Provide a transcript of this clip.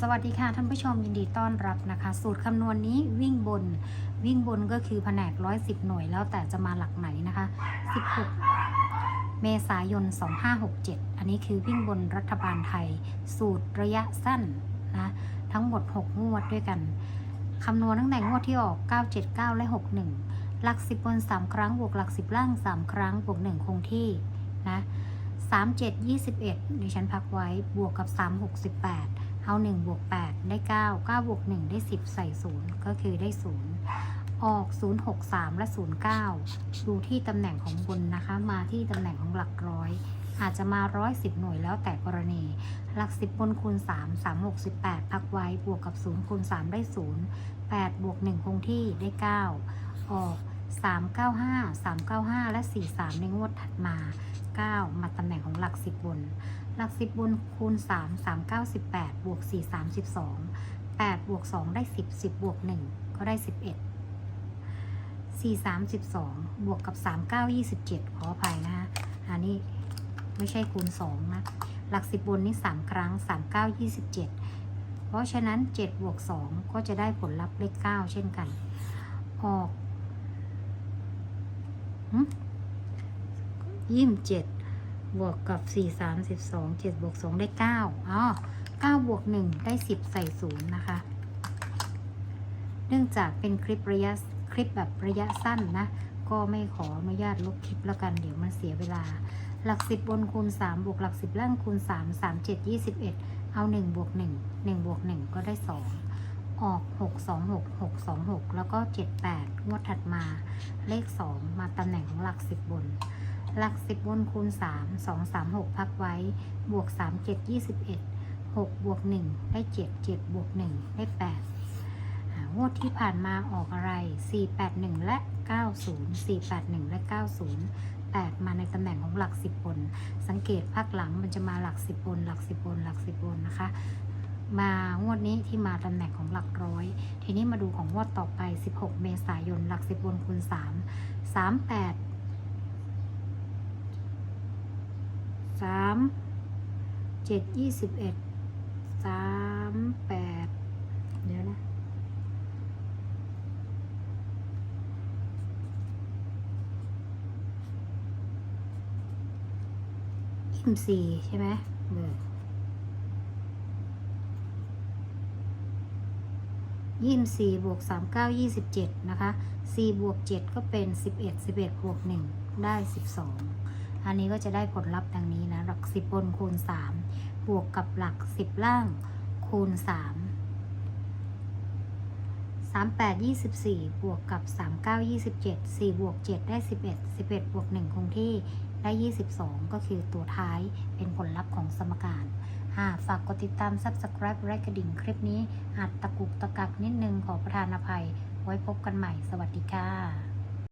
สวัสดีค่ะท่านผู้ชมยินดีต้อนรับนะคะ สูตรคำนวณนี้วิ่งบน วิ่งบนก็คือแผนก 110 หน่วยแล้วแต่จะมาหลักไหนนะคะ 16 เมษายน 2567 อันนี้คือวิ่งบนรัฐบาลไทย สูตรระยะสั้นนะทั้งหมด 6 งวดด้วยกันคำนวณตั้งแต่งวดที่ออก 979 และ 61 หลัก 10 บน 3 ครั้งบวกหลัก 10 ล่าง 3 ครั้งบวก 1 คงที่นะ3 7 21ดิฉันพักไว้บวกกับ 3 68 เอา1บวก8ได้9 9บวก1ได้ 10 ใส่ 0 ก็คือได้ 0 ออก 0 6 3 และ 0 9 ดูที่ตำแหน่งของบนนะคะ มาที่ตำแหน่งของหลักร้อย อาจจะมา110หน่วยแล้วแต่กรณี หลัก10บนคูณ3 3 68พักไว้บวกกับ0คูณ3ได้0 8บวก1คงที่ได้9ออก395 395 และ 43 ในงวดถัดมา 9 มาตำแหน่งของหลัก 10 บน หลัก 10 บนคูณ 3 3 9 18 บวก 4 32 8บวก2ได้ 10 10บวก1ก็ได้ 11 4 3 12 บวกกับ 3 9 27 ขออภัยนะฮะอันนี้ไม่ใช่คูณ 2 นะ หลัก 10 บนนี่ 3 ครั้ง 3 9 27 เพราะฉะนั้น 7 บวก 2 ก็จะได้ผลลัพธ์เลข 9 เช่นกัน ออก ยี่สิบเจ็ดบวกกับ4 3 12 7บวก2ได้9อ๋อ9บวก1ได้10ใส่0นะคะ เนื่องจากเป็นคลิประยะคลิปแบบระยะสั้นนะ ก็ไม่ขออนุญาตลบคลิปแล้วกันเดี๋ยวมันเสียเวลา หลัก10บนคูณ3บวกหลัก10ล่างคูณ3 3 7 21เอา1บวก1 1บวก1ก็ได้2ออก 6 2 6 6 2 6 แล้วก็ 7 8 งวดถัดมา เลข 2 มาตำแหน่งของหลัก 10 บน หลัก10บนคูณ3 2 3 6พักไว้ บวก3 7 21 6บวก1ได้7 7บวก1ได้8อ่างวดที่ผ่านมาออกอะไร 4 8 1 และ 90 4 8 1 และ 90 8 มาในตำแหน่งของหลัก 10 บน สังเกตภาคหลังมันจะมาหลัก 10 บน หลัก 10 บน หลัก 10 บนนะคะ มางวดนี้ที่มาตำแหน่งของหลักร้อย ทีนี้มาดูของงวดต่อไป 16 เมษายน หลัก 10 บนคูณ 3 3 8 สามเจ็ดยี่สิบเอ็ดสามแปดเดี๋ยวนะยี่สิบสี่ใช่ไหมเบออยี่สิบสี่บวกสามเก้ายี่สิบเจ็ดนะคะสี่บวกเจ็ดก็เป็นสิบเอ็ดสิบเอ็ดบวกหนึ่งได้สิบสอง อันนี้ก็จะได้ผลลัพธ์ดังนี้นะ หลัก 10 บนคูณ 3 บวกกับหลัก 10 ล่างคูณ 3 3 8 24 บวกกับ 3 9 27 4 บวก 7 ได้ 11 11 บวก 1 คงที่ได้ 22 ก็คือตัวท้ายเป็นผลลัพธ์ของสมการาฝากกดติดตาม Subscribe และกระดิ่งคลิปนี้อาจตะกุกตะกักนิดนึงขอประทานอภัย ไว้พบกันใหม่ สวัสดีค่ะ